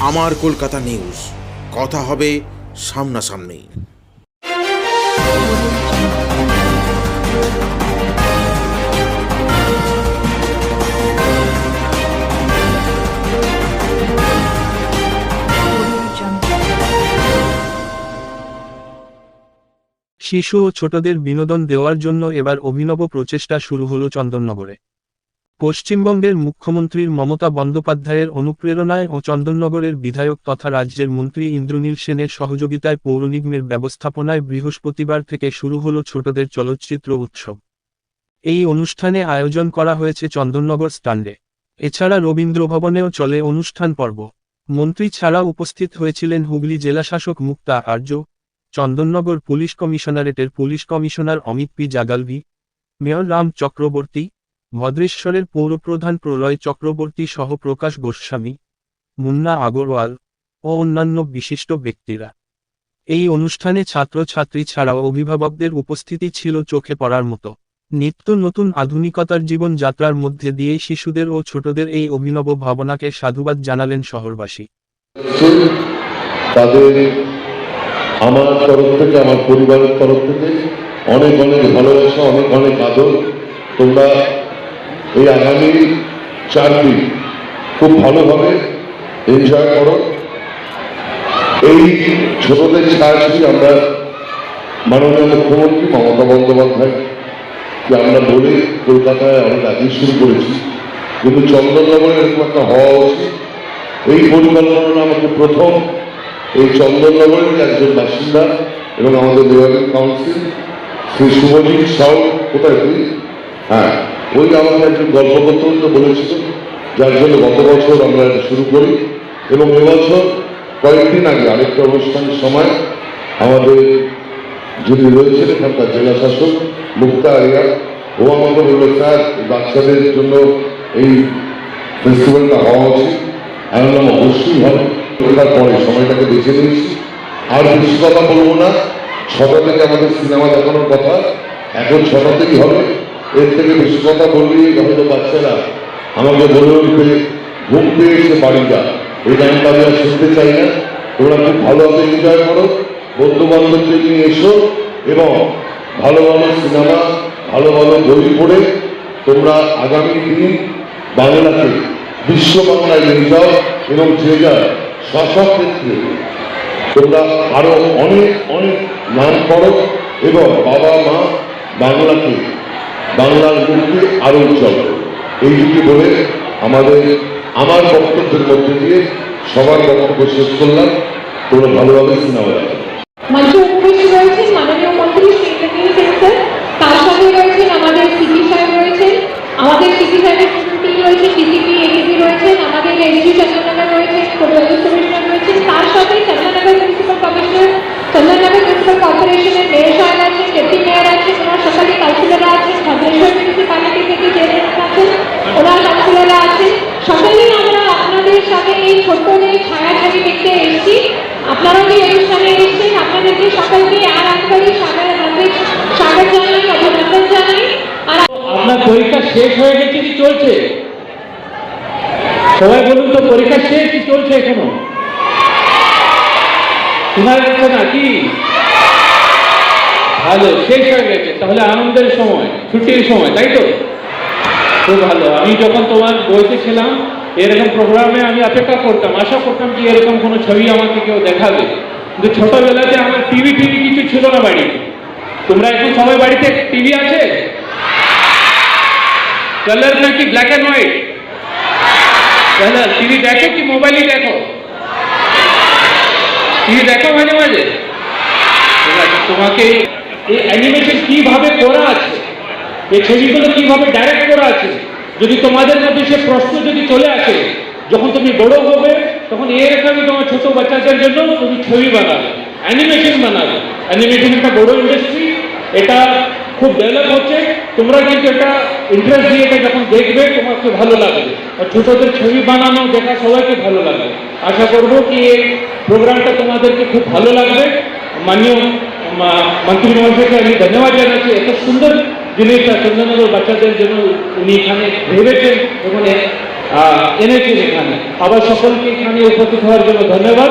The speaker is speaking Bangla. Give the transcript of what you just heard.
আমার কলকাতা নিউজ। কথা হবে সামনাসামনি। শিশু ও ছোটদের বিনোদন দেওয়ার জন্য এবার অভিনব প্রচেষ্টা শুরু হলো চন্দননগরে। পশ্চিমবঙ্গের মুখ্যমন্ত্রীর মমতা বন্দ্যোপাধ্যায়ের অনুপ্রেরণায় ও চন্দননগরের বিধায়ক তথা রাজ্যের মন্ত্রী ইন্দ্রনীল সেনের সহযোগিতায় পৌরনিগমের ব্যবস্থাপনায় বৃহস্পতিবার থেকে শুরু হলো ছোটদের চলচ্চিত্র উৎসব। এই অনুষ্ঠানে আয়োজন করা হয়েছে চন্দননগর স্ট্যান্ডে। এছাড়া রবীন্দ্রভবনেও চলে অনুষ্ঠান পর্ব। মন্ত্রী ছাড়া উপস্থিত হয়েছিলেন হুগলি জেলাশাসক মুক্তা আর্য, চন্দননগর পুলিশ কমিশনারেটের police commissioner Amit P জাগালভি, mayor Ram Chakraborty ভদ্রেশ্বরের পৌরপ্রধান প্রলয় চক্রবর্তী সহ প্রকাশ গোস্বামী, মুন্না আগরওয়াল ও অন্যান্য বিশিষ্ট ব্যক্তিরা। এই অনুষ্ঠানে ছাত্রছাত্রী ছাড়াও অভিভাবকদের উপস্থিতি ছিল চোখে পড়ার মতো। নিত্য নতুন আধুনিকতার জীবন যাত্রার মধ্যে দিয়ে শিশুদের ও ছোটদের এই অভিনব ভাবনাকে সাধুবাদ জানালেন শহরবাসী। তাদের আমার তরফ থেকে, আমার পরিবারের তরফ থেকে অনেক অনেক ভালোবাসা, অনেক অনেক আদর। তোমরা এই আগামী চার দিন খুব ভালোভাবে এনজয় করো। এই ছোটদের ছায়াছবি আমরা মাননীয় মুখ্যমন্ত্রী মমতা বন্দ্যোপাধ্যায় আমরা বলে কলকাতায় অনেক আগেই শুরু করেছি। কিন্তু চন্দননগরে এরকম একটা হওয়া উচিত। এই পরিকল্পনা আমাকে প্রথম। এই চন্দননগরের একজন বাসিন্দা এবং আমাদের নির্বাচন কাউন্সিল, শ্রী শুভজিৎ সাউ, কোথায় তুই? হ্যাঁ। ওই আমাকে একজন গল্প করতে করতে বলেছিল, যার জন্য গত বছর আমরা এটা শুরু করি। এবং এবছর কয়েকদিন আগে আরেকটা অনুষ্ঠানের সময় আমাদের যিনি রয়েছেন এখানকার জেলা শাসক, মুক্তা আরিয়া ও আমাকে বলল, স্যার বাচ্চাদের জন্য এই ফেস্টিভ্যালটা হওয়া উচিত। আমি বললাম অবশ্যই হবে। পরে সময়টাকে বেছে নিয়েছি। আর বেশি কথা বলব না। ছটা থেকে আমাদের সিনেমা দেখানোর কথা। এখন ছটা থেকেই হবে। এর থেকে বেশি কথা বললেই হয়তো বাচ্চারা আমাকে বলে ঘুম পেয়ে এসে বাড়ি যা। এই গানটা আমি আর শুনতে চাই না। তোমরা খুব ভালোভাবে এনজয় করো। বন্ধু বান্ধবদের নিয়ে এসো এবং ভালো ভালো সিনেমা, ভালো ভালো বই পড়ে তোমরা আগামী দিন বাংলাকে, বিশ্ব বাংলায় নিয়ে যাও এবং যে যার স্ব ক্ষেত্রে তোমরা আরও অনেক অনেক নাম করো এবং বাবা মা বাংলাকে বাংলার মুখে আরও উজ্জ্বল। করো। এই দুটি বলে আমাদের, আমার বক্তব্যের মধ্যে দিয়ে সবার বক্তব্য শেষ করলাম। তোমরা ভালোভাবে সিনেমা দেখো তার আমাদের আমাদের রয়েছে রয়েছেন আমাদের তার সাথে Chandannagar municipal commissioner Chandannagar municipal কর্পোরেশনের মেয়র সাহেব আছেন ডেপুটি মেয়র আছেন ওনার সকালে কাউন্সিলররা আছেন ভদ্রেশ্বর মিউনিসিপ্যালিটি থেকে চেয়ারম্যান আছেন কাউন্সিলররা আছেন সকলেই আমরা আপনাদের সাথে এই ছোট্ট যে ছায়াছবি দেখতে এসেছি। আপনারা যে অনুষ্ঠানে এসেছেন, আপনাদেরকে সকলকে আর একবারই স্বাগত স্বাগত জানাই, অভিনন্দন জানাই। আর আপনার পরীক্ষা শেষ হয়ে গেছে কি চলছে? সবাই বলুন তো, পরীক্ষা শেষ কি চলছে এখনও? শোনা যাচ্ছে না কি? ভালো, শেষ হয়ে গেছে, তাহলে আনন্দের সময়, ছুটির সময়, তাই তো? খুব ভালো। আমি যখন তোমার বইতে ছিলাম, এরকম প্রোগ্রামে আমি অপেক্ষা করতাম, আশা করতাম যে এরকম কোনো ছবি আমাকে কেউ দেখাবে। কিন্তু ছোটবেলাতে আমার টিভি টিভি কিছু ছিল না বাড়িতে। তোমরা এখন সবাই বাড়িতে টিভি আছে? কালার নাকি black and white colour TV দেখো কি মোবাইলই দেখো? টিভি দেখো মাঝে মাঝে? তোমাকে এই অ্যানিমেশন কীভাবে করা আছে? এই ছবিগুলো কীভাবে ডাইরেক্ট আছে। যদি তোমাদের মধ্যে সে প্রশ্ন যদি চলে আসে, যখন তুমি বড় হবে, তখন এরকমই তোমার ছোট বাচ্চাদের জন্য তুমি ছবি বানাবে অ্যানিমেশন বানাবে। অ্যানিমেশন একটা বড় ইন্ডাস্ট্রি এটা খুব ডেভেলপ হচ্ছে। তোমরা কিন্তু এটা ইন্টারেস্ট দিয়ে এটা যখন দেখবে, তোমাকে ভালো লাগবে। আর ছোটদের ছবি বানানো, দেখা সবাইকে ভালো লাগবে। আশা করব কি এই প্রোগ্রামটা তোমাদেরকে খুব ভালো লাগবে। মাননীয় মন্ত্রী মহাশয়কে আমি ধন্যবাদ জানাচ্ছি। এত সুন্দর জিনিসটা চন্দ্রনগর বাচ্চাদের জন্য উনি এখানে ভেবেছেন আহ, এনেছেন এখানে। আবার সকলকে এখানে উপস্থিত হওয়ার জন্য ধন্যবাদ।